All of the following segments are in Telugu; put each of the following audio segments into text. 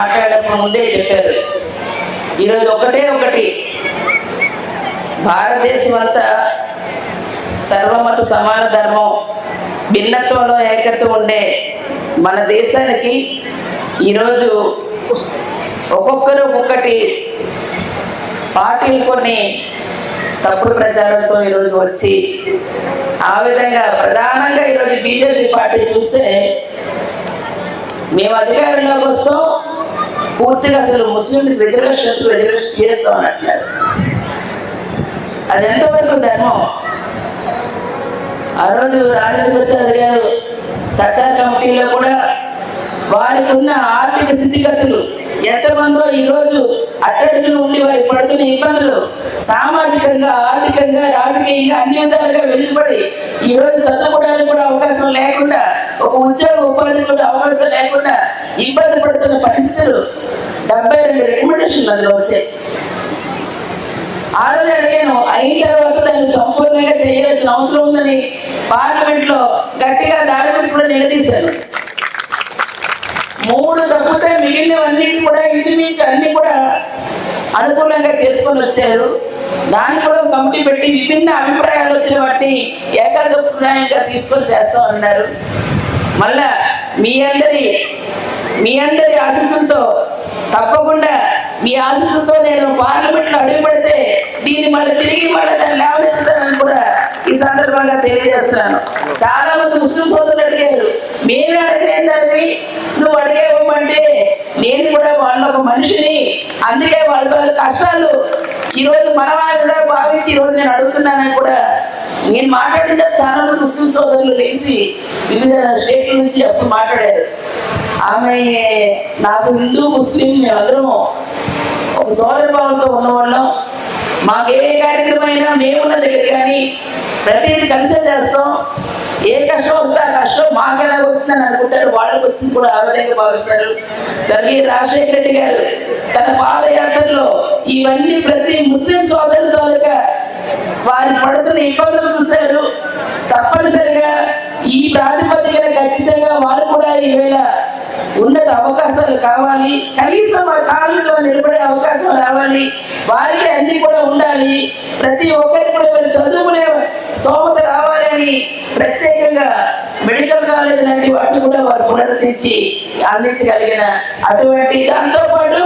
మాట్లాడేటప్పుడు ముందే చెప్పారు. ఈరోజు ఒకటే ఒకటి. భారతదేశం అంతా సర్వమత సమాన ధర్మం భిన్నత్వంలో ఏకత్వం ఉండే మన దేశానికి ఈరోజు ఒక్కొక్కరు ఒక్కొక్కటి పార్టీలు కొన్ని తప్పుడు ప్రచారంతో ఈరోజు వచ్చి ఆ విధంగా ప్రధానంగా ఈరోజు బీజేపీ పార్టీ చూస్తే మేము అధికారంలోకి వస్తాం పూర్తిగా అసలు ముస్లింలకు రిజర్వేషన్ రిజర్వేషన్ చేస్తాం అని అంటున్నారు. అది ఎంతవరకు ధర్మం ఆ రోజు రాజేంద్ర ప్రసాద్ గారు సత్తా కమిటీలో కూడా వారికి ఉన్న ఆర్థిక స్థితిగతులు ఎంతమందో ఈరోజు అట్టడుగులు ఉండి వారికి పడుతున్న ఇబ్బందులు సామాజికంగా ఆర్థికంగా రాజకీయంగా అన్ని విధాలుగా వెలువడి ఈరోజు చదువుకోవడానికి కూడా అవకాశం లేకుండా ఒక ఉద్యోగ ఉపాధి కూడా అవకాశం లేకుండా ఇబ్బంది పడుతున్న పరిస్థితులు డెబ్బై రెండు రికమెండేషన్లు అందులో వచ్చాయి. ఆ రోజు అడిగాను అయిన తర్వాత దాన్ని సంపూర్ణంగా చేయాల్సిన అవసరం ఉందని పార్లమెంట్లో గట్టిగా దాని గురించి కూడా నిలదీశారు. మూడు తప్పితే మిగిలినవన్నీ కూడా ఇంచుమించు అన్ని కూడా అనుకూలంగా చేసుకొని వచ్చారు. దాన్ని కూడా కమిటీ పెట్టి విభిన్న అభిప్రాయాలు వచ్చిన వాటిని ఏకాభిప్రాయంగా తీసుకొని చేస్తాం అన్నారు. మళ్ళా మీ అందరి మీ అందరి ఆశీస్సులతో తప్పకుండా మీ ఆశీస్సులతో నేను పార్లమెంట్లో అడుగు పెడితే దీన్ని మళ్ళీ తిరిగి మళ్ళీ దాన్ని లేవనెత్తుతానని కూడా ఈ సందర్భంగా తెలియజేస్తున్నాను. చాలా మంది ముస్లిం సోదరులు అడిగారు మేమే అడిగిన దాన్ని నువ్వు అడిగేవ్వమంటే నేను కూడా వాళ్ళు ఒక మనిషిని అందుకే వాళ్ళ వాళ్ళ కష్టాలు ఈరోజు మన వాళ్ళగా భావించి ఈరోజు నేను అడుగుతున్నానని కూడా నేను మాట్లాడిన చాలా మంది ముస్లిం సోదరులు లేచి వివిధ స్టేట్ల నుంచి అప్పుడు మాట్లాడారు. ఆమె నాకు హిందూ ముస్లిం మేమందరము ఒక సోదర భావంతో ఉన్నవాళ్ళం. మాకు ఏ కార్యక్రమం అయినా మేమున్న దగ్గర కానీ ప్రతిదీ కలిసే చేస్తాం. ఏ కష్టం వస్తే ఆ కష్టం మాకెలా వచ్చిందని అనుకుంటారు. వాళ్ళకి వచ్చింది కూడా ఆ విధంగా భావిస్తారు. స్వర్గీయ రాజశేఖర రెడ్డి గారు తన పాదయాత్రలో ఇవన్నీ ప్రతి ముస్లిం సోదరుల తాలూకా వారు పడుతున్న ఇబ్బందులు చూశారు. తప్పనిసరిగా ఈ ప్రాతిపదికన ఖచ్చితంగా వారు కూడా ఈవేళ ఉన్నత అవకాశాలు కావాలి. కనీసం ఆ కాలంలో నిలబడే అవకాశం రావాలి. వారికి అన్ని కూడా ఉండాలి. ప్రతి ఒక్కరికి కూడా వీళ్ళు చదువుకునే సోమత రావాలి అని ప్రత్యేకంగా మెడికల్ కాలేజ్ లాంటి వాటిని కూడా వారు పునరుద్ధరించి అందించగలిగిన అటువంటి దాంతో పాటు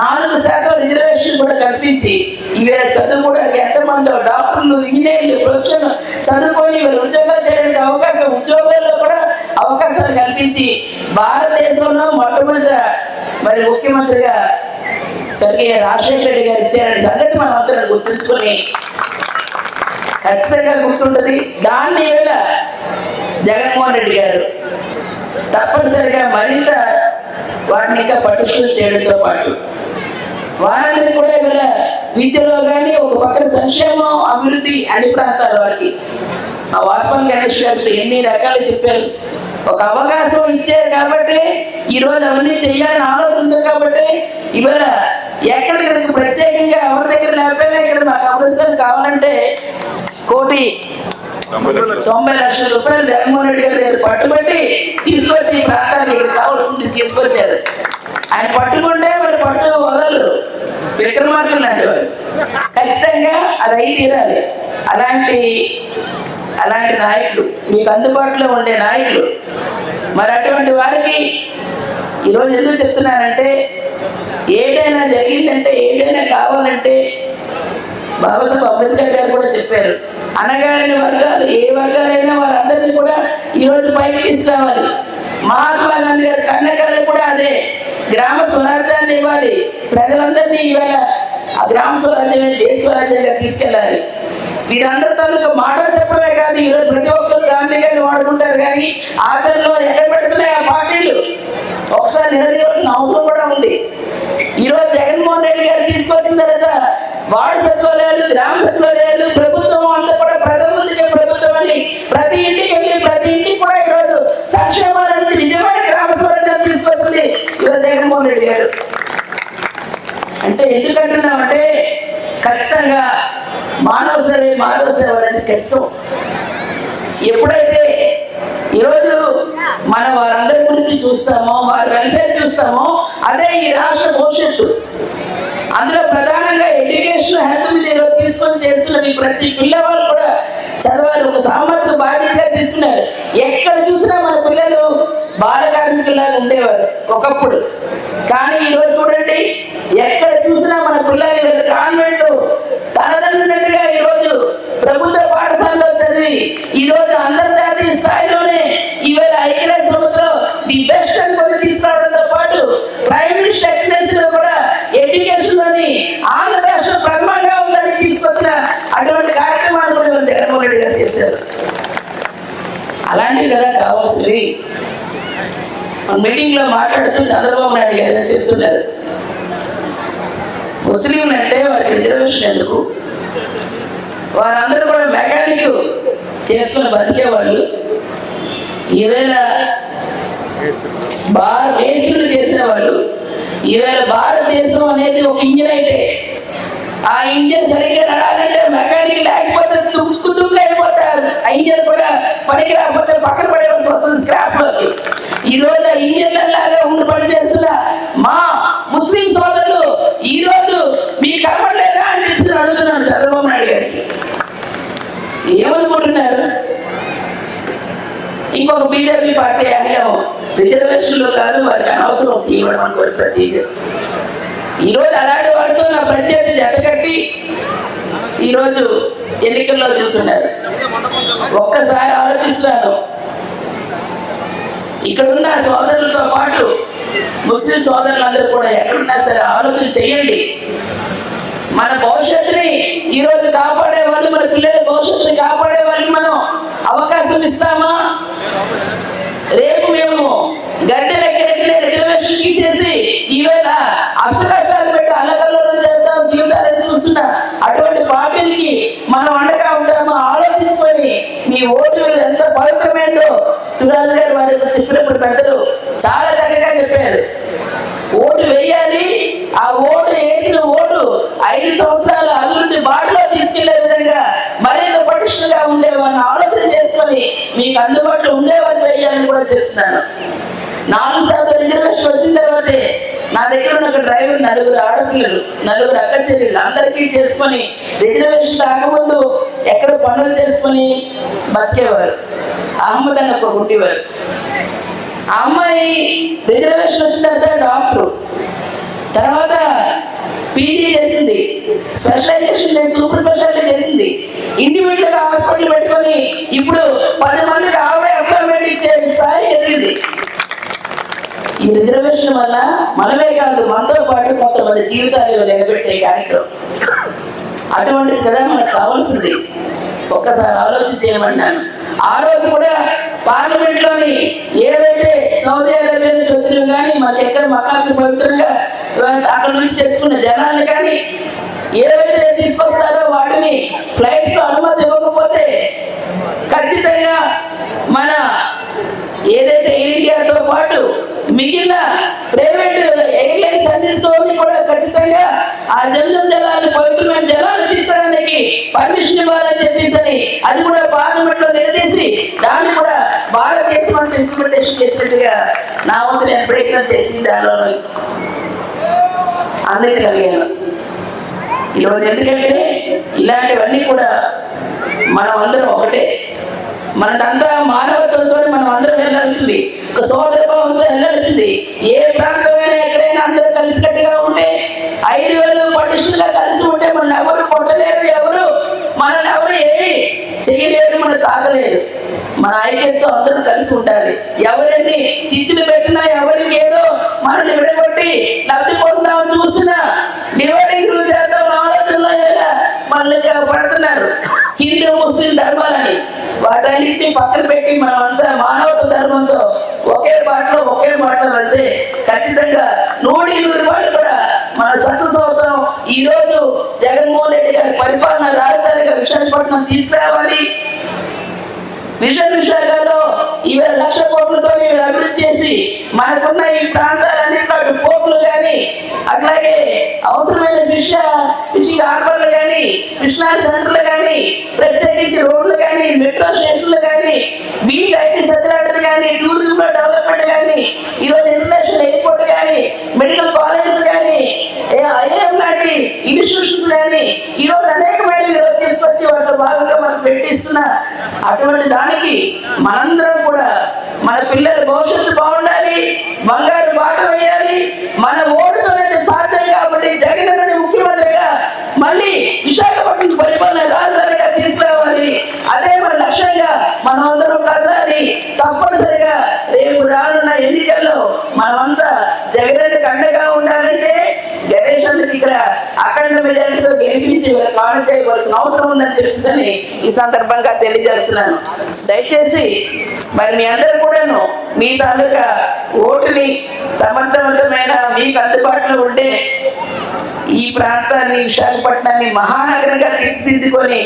నాలుగు శాతం రిజర్వేషన్ కూడా కల్పించి ఈవేళ చదువుకోవడానికి ఎంతమందో డాక్టర్లు ఇంజనీర్లు ప్రొఫెషన్ చదువుకొని వీళ్ళు ఉద్యోగాలు చేయడానికి అవకాశం ఉద్యోగాల్లో కూడా అవకాశం కల్పించి భారతదేశంలో మొట్టమొదట మరి ముఖ్యమంత్రిగా స్వర్గీయ రాజశేఖర రెడ్డి గారు ఇచ్చారనే సంగతి మనం అందరం గుర్తుంచుకొని ఖచ్చితంగా గుర్తుంటది. దాన్ని వేళ జగన్మోహన్ రెడ్డి గారు తప్పనిసరిగా మరింత వాటిని ఇంకా పటిష్టం చేయడంతో పాటు వారందరినీ కూడా ఇవాళ విద్యలో కానీ ఒక పక్కన సంక్షేమం అభివృద్ధి అన్ని ప్రాంతాల వారికి ఆ వాస్పన్ గణేష్ గారు ఎన్ని రకాలు చెప్పారు. ఒక అవకాశం ఇచ్చారు కాబట్టి ఈరోజు అవన్నీ చెయ్యాలని ఆలోచన ఉంది కాబట్టి ఇవాళ ఎక్కడ ప్రత్యేకంగా ఎవరి దగ్గర లేకపోయినా ఇక్కడ మాకు అవసరం కావాలంటే కోటి తొంభై లక్షల. రూపాయలు జగన్మోహన్ రెడ్డి గారి దగ్గర పట్టుబట్టి తీసుకొచ్చి ఈ ప్రాంతానికి ఇక్కడ కావాల్సింది తీసుకొచ్చారు. ఆయన పట్టుకుంటే మరి పట్టు వదలరు. విక్రమార్కులు లాంటి వారు ఖచ్చితంగా అది అయి తీరాలి. అలాంటి అలాంటి నాయకులు మీకు అందుబాటులో ఉండే నాయకులు మరి అటువంటి వారికి ఈరోజు ఎందుకు చెప్తున్నానంటే ఏదైనా జరిగిందంటే ఏదైనా కావాలంటే బాబాసాహెబ్ అంబేద్కర్ గారు కూడా చెప్పారు. అనగారిన వర్గాలు ఏ వర్గాలైనా వారందరినీ కూడా ఈరోజు పైకి తీసుకురావాలి. మహాత్మా గాంధీ గారి కన్నకరలు కూడా అదే. గ్రామ స్వరాజ్యాన్ని ఇవ్వాలి. ప్రజలందరినీ ఇవాళ ఆ గ్రామ స్వరాజ్యం దేశ స్వరాజ్యంగా తీసుకెళ్ళాలి. వీరందరి తాలూకా మాట చెప్పడమే కానీ ఈరోజు ప్రతి ఒక్కరు గాంధీ గారిని వాడుకుంటారు కానీ ఆచరణలో ఎక్కడ పెడుతున్నాయి ఆ పార్టీలు? ఒకసారి నిలదీయవలసిన అవసరం కూడా ఉంది. ఈరోజు జగన్మోహన్ రెడ్డి గారు తీసుకొచ్చిన తర్వాత వార్డు సచివాలయాలు గ్రామ సచివాలయాలు ప్రభుత్వం అంతా కూడా ప్రజల ముందుకే ప్రభుత్వం అని ప్రతి ఇంటికి వెళ్ళి ప్రతి ఇంటికి కూడా ఈరోజు సంక్షేమాలు అనేది నిజమైన గ్రామ స్వరాజ్యాన్ని తీసుకొచ్చింది ఈరోజు జగన్మోహన్ రెడ్డి గారు. అంటే ఎందుకంటున్నామంటే ఖచ్చితంగా మానవ సేవ మానవ సేవ అనేది ఖచ్చితం ఎప్పుడైతే ఈరోజు మన వారందరి గురించి చూస్తామో వారి వెల్ఫేర్ చూస్తామో అదే ఈ రాష్ట్ర భవిష్యత్తు. అందులో ప్రధానంగా ఎడ్యుకేషన్ హెల్త్ మీద తీసుకొని చేస్తున్న మీ ప్రతి పిల్లవాళ్ళు కూడా చదవాలి ఒక సామాజిక బాధ్యతగా తీసుకున్నారు. ఎక్కడ చూసినా మన పిల్లలు బాల కార్మికులాగా ఉండేవారు ఒకప్పుడు. కానీ ఈరోజు చూడండి ఎక్కడ చూసినా మన పిల్లలు వీళ్ళ కాన్వెంట్ తనదండ్రులుగా ఈరోజు ప్రభుత్వ పాఠశాలలో చదివి ఈరోజు అంతర్జాతీయ స్థాయిలోనే ఈవేళ ఐక్యరాజ్య సమితిలో ది బెస్ట్ అని కొన్ని తీసుకురావడంతో పాటు ప్రైమ్ మినిస్టర్ ఎక్సలెన్స్లో కూడా ఎడ్యుకేషన్లోని ఆంధ్ర రాష్ట్రం ప్రథమంగా ఉందని తీసుకొచ్చిన అటువంటి కార్యక్రమాలు కూడా మన జగన్మోహన్ రెడ్డి గారు చేశారు అలాంటివి కదా కావాల్సింది మీటింగ్లో మాట్లాడుతూ చంద్రబాబు నాయుడు గారు చెప్తున్నారు. ముస్లింలు అంటే వారికి రిజర్వేషన్ ఎందుకు? వారందరూ కూడా మెకానిక్ చేసుకుని బతికేవాళ్ళు ఈవేళ బాగా మేస్త్రులు చేసేవాళ్ళు ఈవేళ భారతదేశం అనేది ఒక ఇంజిన్ అయితే ఆ ఇంజిన్ సరిగ్గా నడాలంటే మెకానిక్ లేకపోతే తుక్కు తుక్కు అయిపోతారు. ఆ ఇంజిన్ కూడా పనికి రాకపోతే పక్కన పడేవాళ్ళు ఈ రోజు ఈఎల్ఎల్లాగా లాగా ఉండి పనిచేస్తున్న మా ముస్లిం సోదరులు ఈ రోజు మీ కనపడలేదా అని చెప్పి అడుగుతున్నాను చంద్రబాబు నాయుడు గారికి. ఏమనుకుంటున్నారు? ఇంకొక బీజేపీ పార్టీ అనేమో రిజర్వేషన్లు కాదు వారికి అనవసరం ఇవ్వడం అనుకోరు ప్రతి ఈరోజు అలాంటి వాడితో నా ప్రత్యర్థి జతకట్టి ఈరోజు ఎన్నికల్లో దిగుతున్నారు. ఒక్కసారి ఆలోచిస్తాను. ఇక్కడ ఉన్న సోదరులతో పాటు ముస్లిం సోదరులందరూ కూడా ఎక్కడున్నా సరే ఆలోచన చేయండి. మన భవిష్యత్తుని ఈ రోజు కాపాడే వాళ్ళు మన పిల్లల భవిష్యత్తుని కాపాడే వాళ్ళకి మనం అవకాశం ఇస్తామా? రేపు మేము గడ్డలెక్కినట్లే రిజర్వేషన్ తీసేసి ఈవేళ అష్ట కష్టాలు పెట్టి అలకల్లో చేద్దాం జీవితాలని చూస్తున్నా అటువంటి పార్టీలకి మనం అండగా ఓటు మీద ఎంత పవిత్రమైందో చూడాలి గారు వారి చెప్పినప్పుడు పెద్దలు చాలా చక్కగా చెప్పారు. ఓటు వేయాలి ఆ ఓటు వేసిన ఓటు ఐదు సంవత్సరాల అభివృద్ధి బాటలో తీసుకెళ్ళే విధంగా మరింత పటిష్టంగా ఉండేవాడిని ఆలోచన చేసుకొని మీకు అందుబాటులో ఉండేవారు వేయాలని కూడా చెప్తున్నాను. నాలుగు శాతం రిజర్వేషన్ వచ్చిన తర్వాతే నా దగ్గర ఉన్న డ్రైవర్ నలుగురు ఆడపిల్లలు నలుగురు అక్క చెల్లెళ్ళు అందరికీ చేసుకొని రిజర్వేషన్ రాకముందు ఎక్కడ పనులు చేసుకుని బతికేవారు. అహ్మద్ అని ఒక ఉండేవారు ఆ అమ్మాయి రిజర్వేషన్ వచ్చిన తర్వాత డాక్టర్. తర్వాత పీజీ చేసింది. స్పెషలైజేషన్ చేసి సూపర్ స్పెషాలిటీ చేసింది. ఇండివిజువల్గా హాస్పిటల్ పెట్టుకొని ఇప్పుడు పది మందికి ఆవిడే అపాయింట్మెంట్ ఇచ్చే స్థాయి ఎదిగింది ఈ రిజర్వేషన్ వల్ల మనమే కాదు మనతో పాటు కొంతమంది జీవితాలు నిలబెట్టే కార్యక్రమం. అటువంటిది కదా మనకు కావాల్సింది. ఒక్కసారి ఆలోచన చేయమన్నాను ఆ రోజు కూడా పార్లమెంట్లోని ఏవైతే సౌదీ అరేబియా నుంచి వచ్చినా కానీ మనకి ఎక్కడ మకాలకు పవిత్రంగా అక్కడ నుంచి తెచ్చుకున్న జనాలు కానీ ఏవైతే తీసుకొస్తారో వాటిని ఫ్లైట్స్లో అనుమతి ఇవ్వకపోతే ఖచ్చితంగా మన ఏదైతే ఇండియాతో పాటు మిగిలిన ప్రైవేట్ ఎయిర్లైన్స్ అన్నిటితో కూడా ఖచ్చితంగా ఆ జంజం జలాలు పవిత్రమైన జలాలు తీసుకోవడానికి పర్మిషన్ ఇవ్వాలని చెప్పేసి అది కూడా పార్లమెంట్లో నిలదీసి దాన్ని కూడా భారతదేశం అంతా ఇంప్లిమెంటేషన్ చేసినట్టుగా నా వంతు నేను ప్రయత్నం చేసి దానిలో అందించగలిగాను ఈరోజు ఎందుకంటే ఇలాంటివన్నీ కూడా మనం అందరం ఒకటే. మనదంతా మానవత్వంతో మనం అందరం వెళ్ళాల్సింది ఒక సోదర భావంతో వెళ్ళాల్సింది. ఏ ప్రాంతమైనా ఎక్కడైనా అందరూ కలిసికట్టుగా ఉంటే ఐదు వేలు పటిష్టంగా కలిసి ఉంటే మన ఎవరు కొట్టలేరు ఎవరు మనల్ని ఎవరు ఏమి చేయలేరు మనం తాగలేరు మన ఐక్యతతో అందరూ కలిసి ఉండాలి. ఎవరిని చిచ్చులు పెట్టినా ఎవరికి ఏదో మనల్ని విడగొట్టి లబ్ధి పొందామని చూసినా డివైడింగ్ చేద్దాం ఆలోచనలో ఎలా మనల్ని పడుతున్నారు హిందూ ముస్లిం ధర్మాలని వాటన్నిటిని పక్కన పెట్టి మనం అంతా మానవత ధర్మంతో ఒకే మాటలో ఒకే బాటలో అంటే ఖచ్చితంగా నూట ఇరవై రూపాయలు కూడా మన సక్సెస్ అవుతాం ఈ రోజు జగన్మోహన్ రెడ్డి గారి పరిపాలన రాజధానిగా విశాఖపట్నం తీసుకురావాలి. విజన్ విశాఖలో ఈవేళ లక్ష కోట్లతో ఇవాళ అభివృద్ధి చేసి మనకున్న ఈ ప్రాంతాలన్నింటిలో అటు పోర్టులు కానీ అట్లాగే అవసరమైన ఫిష్ ఫిషింగ్ హార్బర్లు కానీ కృష్ణా సెంటర్లు కానీ ప్రత్యేకించి రోడ్లు కానీ మెట్రో స్టేషన్లు కానీ బీచ్ ఐటీ సత్యనారాయణ కానీ టూరిజం డెవలప్మెంట్ కానీ ఈరోజు ఇంటర్నేషనల్ ఎయిర్పోర్ట్ కానీ మెడికల్ కాలేజ్ కానీ ఐఏఎం లాంటి ఇన్స్టిట్యూషన్స్ ఈరోజు అనేకమైన ఈరోజు తీసుకొచ్చి వాటిలో భాగంగా మనకు పెట్టిస్తున్నారు అటువంటి దానికి మనందరం కూడా మన పిల్లల భవిష్యత్తు బాగుండాలి బంగారు బాట వేయాలి మన ఓటుతోనే సాధ్యం కాబట్టి జగన్ అనే ముఖ్యమంత్రిగా మళ్ళీ విశాఖపట్నం పరిపాలన రాజధానిగా తీసుకురావాలి. అదే మన లక్ష్యంగా మనం అందరం కదలాలి. తప్పనిసరిగా రేపు రానున్న ఎన్నికల్లో మనమంతా జగన్ అండగా ఉండాలంటే ఇక్కడ అఖండ మెజారిటీతో గెలిపించి కామెంట్ చేయవలసిన అవసరం ఉందని చెప్పేసి ఈ సందర్భంగా తెలియజేస్తున్నాను. దయచేసి మరి మీ అందరు కూడాను మీ తాలూకా ఓటుని సమర్థవంతమైన మీకు అందుబాటులో ఉండే ఈ ప్రాంతాన్ని విశాఖపట్నాన్ని మహానగరంగా తీర్చిదిద్దుకొని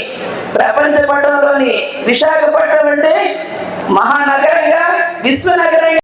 ప్రపంచ పటంలోని విశాఖపట్నం అంటే మహానగరంగా విశ్వనగరంగా